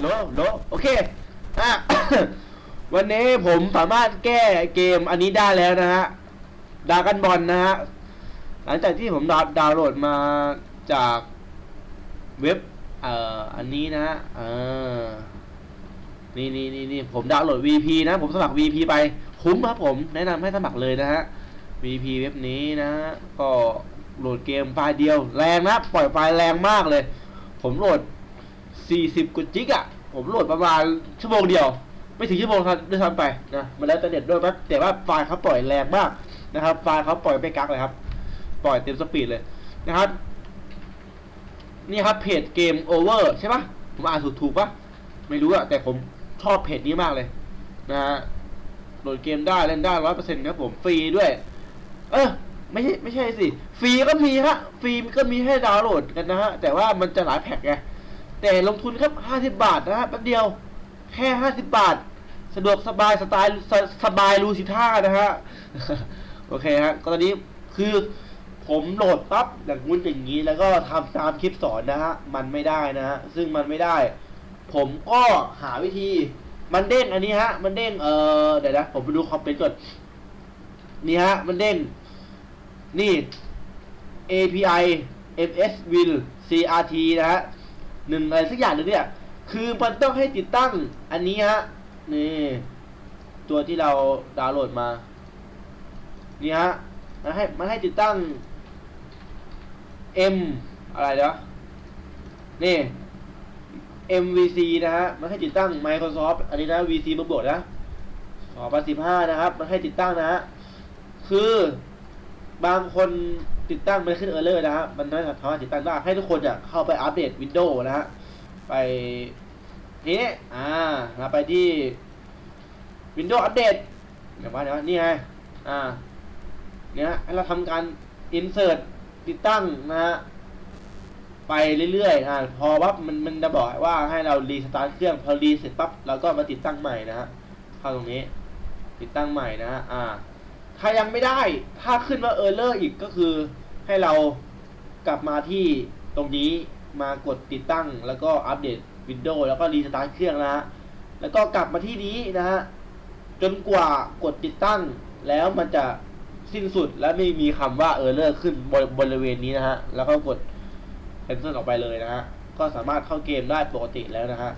โลโลโอเคอะ วันนี้ผมสามารถแก้เกมอันนี้ได้แล้วนะฮะดากันบอลนะฮะ หลังจากที่ผมดาวดาวน์โหลดมาจากเว็บ เอ่อ อันนี้นะฮะเออนี่นี่นี่นี่ผมดาวน์โหลด VP นะ ผมสมัคร VP ไปคุ้มครับผม แนะนำให้สมัครเลยนะฮะ VP เว็บนี้นะฮะ ก็โหลดเกมไฟล์เดียวแรงนะ ปล่อยไฟล์แรงมากเลย ผมโหลด 40กว่าจิกอะผมโหลดประมาณชั่วโมงเดียว ไม่ถึงชั่วโมงทันด้วยซ้ำไปนะมันแล้วแต่เด็ดด้วยนะแต่ว่าไฟล์เขาปล่อยแรงมากนะครับไฟล์เขาปล่อยไม่กักเลยครับ ปล่อยเต็มสปีดเลยนะครับ นี่ครับเพจเกมโอเวอร์ใช่ปะผมอ่านถูกถูกปะไม่รู้อะแต่ผมชอบเพจนี้มากเลย นะฮะโหลดเกมได้เล่นได้ร้อยเปอร์เซ็นต์ครับผมฟรีด้วย เออไม่ใช่ไม่ใช่สิ ฟรีก็มีฮะฟรีก็มีให้ดาวน์โหลดกันนะฮะ แต่ว่ามันจะหลายแพ็กไง แต่ลงทุนครับห้าสิบาทนะฮะแป๊บเดียว แค่ห้าสิบาท สะดวกสบายสไตล์สสบายรูสิท่านะฮะ โอเคฮะก็ตอนนี้คือผมโหลดปั๊บอย่างงู้นอย่างนี้ แล้วก็ทำตามคลิปสอนนะฮะ มันไม่ได้นะฮะ ซึ่งมันไม่ได้ ผมก็หาวิธี มันเด้งอันนี้ฮะ มันเด้ง เออเดี๋ยวนะ ผมไปดูคอมเมนต์ก่อน นี่ฮะ มันเด้ง นี่ API MS Will CRT นะฮะ หนึ่งอะไรสักอย่างหนึ่งเนี่ย คือมันต้องให้ติดตั้งอันนี้ฮะนี่ ตัวที่เราดาวน์โหลดมานี่ฮะมันให้มันให้ติดตั้ง M อะไรเนาะนี่ MVC นะฮะ มันให้ติดตั้ง Microsoft อันนี้นะ VC บวกๆนะ2015 นะครับ มันให้ติดตั้งนะฮะ คือบางคน ติดตั้งมันขึ้นเออร์เลอร์นะฮะมันไม่สามารถติดตั้งได้ให้ทุกคนเนี่ยเข้าไปอัปเดต Windows นะฮะไปนี้อ่าเราไปที่ Windows อัปเดตเดี๋ยวว่าเดี๋ยวว่านี่ไงอ่าเนี่ยให้เราทำการ insert ติดตั้งนะฮะไปเรื่อยๆอ่าพอปั๊บมันมันจะบอกว่าให้เรารีสตาร์ทเครื่องพอรีเสร็จปั๊บเราก็มาติดตั้งใหม่นะฮะเข้าตรงนี้ ติดตั้งใหม่นะฮะอ่า ถ้ายังไม่ได้ ถ้าขึ้นว่าเออร์เลอร์อีกก็คือให้เรากลับมาที่ตรงนี้มากดติดตั้งแล้วก็อัปเดต Windows แล้วก็รีสตาร์ทเครื่องนะฮะ แล้วก็กลับมาที่นี้นะฮะ จนกว่ากดติดตั้งแล้วมันจะสิ้นสุดและไม่มีคำว่าเออร์เลอร์ขึ้นบริบริเวณนี้นะฮะ แล้วก็กด cancel ออกไปเลยนะฮะ ก็สามารถเข้าเกมได้ปกติแล้วนะฮะ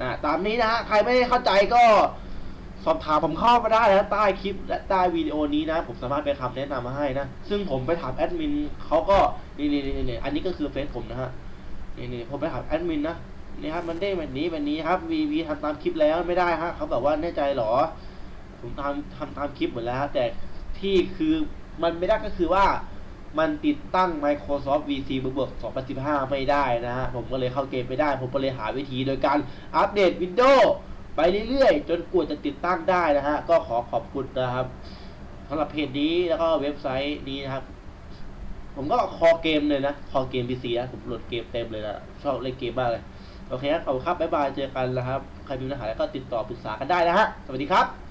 นะตามนี้นะฮะ ใครไม่เข้าใจก็ สอบถามผมเข้ามาได้นะใต้คลิปและใต้วิดีโอนี้นะ ผมสามารถไปคำแนะนำมาให้นะ ซึ่งผมไปถามแอดมินเขาก็นี่นี่นี่อันนี้ก็คือเฟซผมนะฮะนี่นี่ผมไปถามแอดมินนะนี่ครับมันเด้แบบนี้แบบนี้ครับวีวีทำตามคลิปแล้วไม่ได้ฮะเขาบอกว่าแน่ใจเหรอ ผมทำทำตามคลิปหมดแล้ว แต่ที่คือมันไม่ได้ก็คือว่ามันติดตั้ง Microsoft VC บวก2015 ไม่ได้นะฮะ ผมก็เลยเข้าเกมไม่ได้ ผมก็เลยหาวิธีโดยการอัปเดต Windows ไปเรื่อยๆ จนกว่าจะติดตั้งได้นะฮะ ก็ขอขอบคุณนะครับสำหรับเพจนี้แล้วก็เว็บไซต์นี้นะครับ ผมก็คอเกมเลยนะ คอเกมบีซีนะผมโหลดเกมเต็มเลยนะชอบเล่นเกมมากเลย โอเคครับขอบคุณครับบ๊ายบายเจอกันนะครับ ใครมีปัญหาแล้วก็ติดต่อปรึกษากันได้นะฮะ สวัสดีครับ